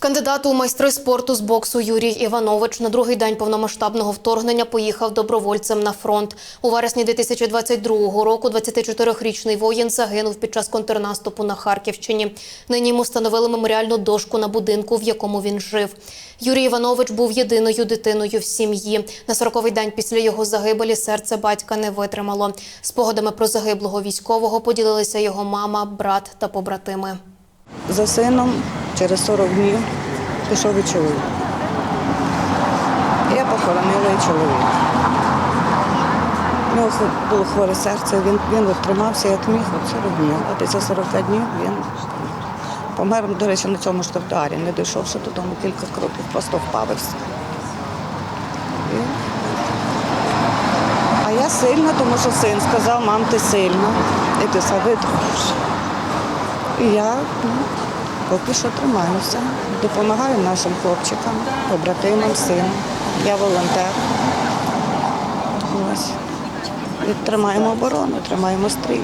Кандидат у майстри спорту з боксу Юрій Іванович на другий день повномасштабного вторгнення поїхав добровольцем на фронт. У вересні 2022 року 24-річний воїн загинув під час контрнаступу на Харківщині. Нині йому встановили меморіальну дошку на будинку, в якому він жив. Юрій Іванович був єдиною дитиною в сім'ї. На 40-й день після його загибелі серце батька не витримало. Спогадами про загиблого військового поділилися його мама, брат та побратими. За сином через 40 днів пішов і чоловік. Я похоронила і чоловіка. У нього було хворе серце, він, він витримався як міг от 40 днів. А після 40 днів він помер, до речі, на цьому ж тротуарі, не дійшовши додому кілька кроків, просто впав і. А я сильна, тому що син сказав, мам, ти сильна, і ти витримаєш. І я ну, поки що тримаюся, допомагаю нашим хлопчикам, побратимам, сину. Я волонтер. Ось. І тримаємо оборону, тримаємо стрій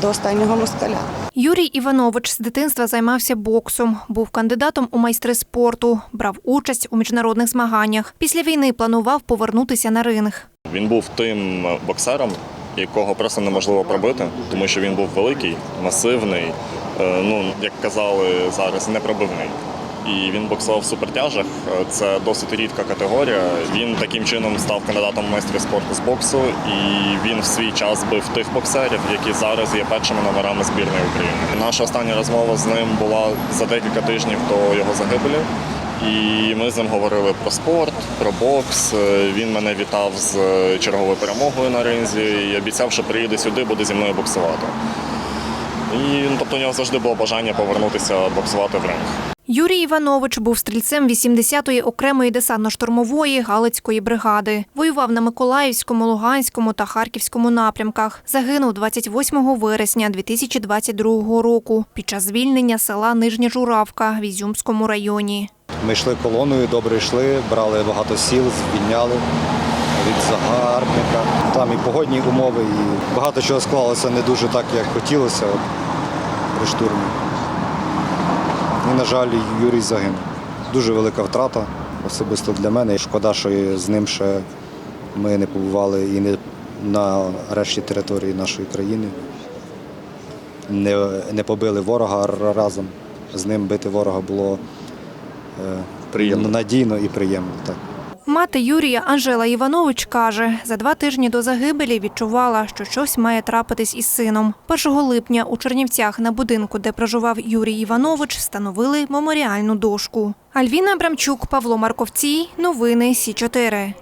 до останнього москаля. Юрій Іванович з дитинства займався боксом, був кандидатом у майстри спорту, брав участь у міжнародних змаганнях. Після війни планував повернутися на ринг. Він був тим боксером, якого просто неможливо пробити, тому що він був великий, масивний, ну як казали зараз, непробивний. І він боксував в супертяжах. Е, Це досить рідка категорія. Він таким чином став кандидатом в майстри спорту з боксу, і він в свій час бив тих боксерів, які зараз є першими номерами збірної України. Наша остання розмова з ним була за декілька тижнів до його загибелі. І ми з ним говорили про спорт, про бокс. Е, Він мене вітав з е, черговою перемогою на ринзі і обіцяв, що приїде сюди, буде зі мною боксувати. І ну, тобто у нього завжди було бажання повернутися боксувати в ринг. Юрій Іванович був стрільцем 80-ї окремої десантно-штурмової Галицької бригади. Воював на Миколаївському, Луганському та Харківському напрямках. Загинув 28 вересня 2022 року під час звільнення села Нижня Журавка в Ізюмському районі. Ми йшли колоною, добре йшли, брали багато сіл, звільняли від загарбника. Там і погодні умови, і багато чого склалося не дуже так, як хотілося от, при штурмі. І, на жаль, Юрій загинув. Дуже велика втрата особисто для мене. І Шкода, що з ним ще ми не побували і не на решті території нашої країни. Не, не побили ворога разом. З ним бити ворога було е, Приємно. надійно і приємно. Так. Мати Юрія Анжела Іванович каже, за два тижні до загибелі відчувала, що щось має трапитись із сином. 1 липня у Чернівцях на будинку, де проживав Юрій Іванович, встановили меморіальну дошку. Альвіна Абрамчук, Павло Марковцій. Новини Сі 4